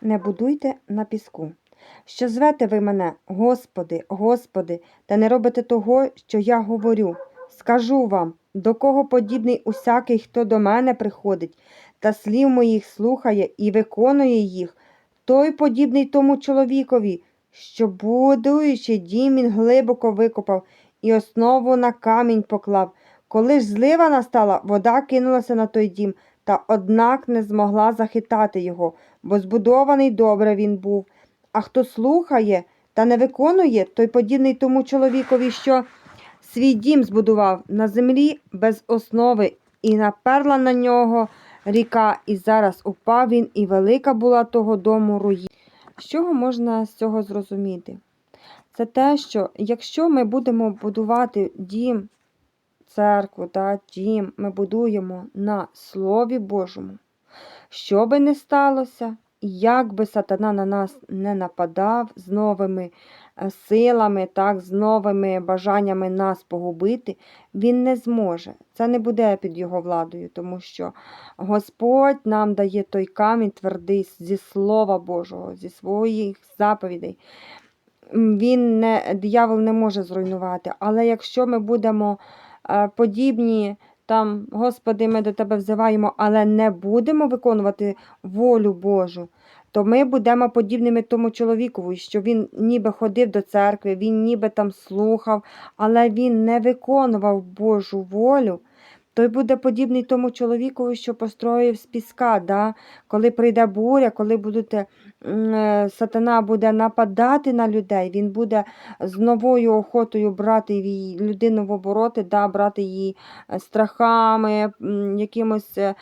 не будуйте на піску. Що звете ви мене, Господи, Господи, та не робите того, що я говорю. Скажу вам, до кого подібний усякий, хто до мене приходить, та слів моїх слухає і виконує їх, той подібний тому чоловікові, що, будуючи дім, він глибоко викопав і основу на камінь поклав. Коли ж злива настала, вода кинулася на той дім, та однак не змогла захитати його, бо збудований добре він був. А хто слухає та не виконує, той подібний тому чоловікові, що свій дім збудував на землі без основи, і наперла на нього ріка, і зараз упав він, і велика була того дому руїна. З чого можна з цього зрозуміти? Це те, що якщо ми будемо будувати дім, церкву, та, дім, ми будуємо на Слові Божому, що би не сталося, як би сатана на нас не нападав з новими е, силами, так, з новими бажаннями нас погубити, він не зможе. Це не буде під його владою, тому що Господь нам дає той камінь твердий зі Слова Божого, зі своїх заповідей. Він не, диявол не може зруйнувати. Але якщо ми будемо подібні, там, Господи, ми до Тебе взиваємо, але не будемо виконувати волю Божу, то ми будемо подібними тому чоловікові, що він ніби ходив до церкви, він ніби там слухав, але він не виконував Божу волю. Той буде подібний тому чоловікові, що построїв з піска, да? коли прийде буря, коли будете, е, сатана буде нападати на людей, він буде з новою охотою брати людину в обороти, да? брати її е, страхами, якимось е,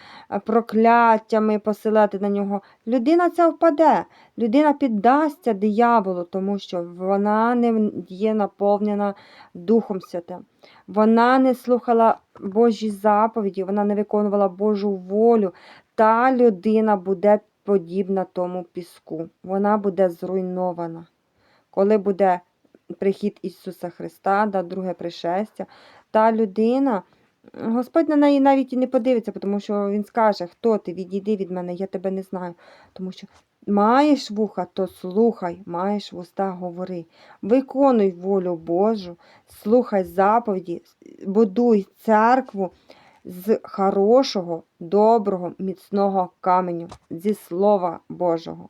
прокляттями посилати на нього. Людина ця впаде, людина піддасться дияволу, тому що вона не є наповнена Духом Святим. Вона не слухала Божі заповіді, вона не виконувала Божу волю. Та людина буде подібна тому піску. Вона буде зруйнована. Коли буде прихід Ісуса Христа, да, друге пришестя, та людина, Господь на неї навіть і не подивиться, тому що Він скаже, хто ти, відійди від мене, я тебе не знаю. Тому що маєш вуха, то слухай, маєш вуста, говори. Виконуй волю Божу, слухай заповіді, будуй церкву з хорошого, доброго, міцного каменю, зі Слова Божого.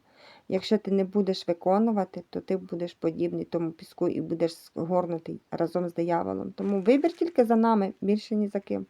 Якщо ти не будеш виконувати, то ти будеш подібний тому піску і будеш згорнутий разом з дияволом. Тому вибір тільки за нами, більше ні за ким.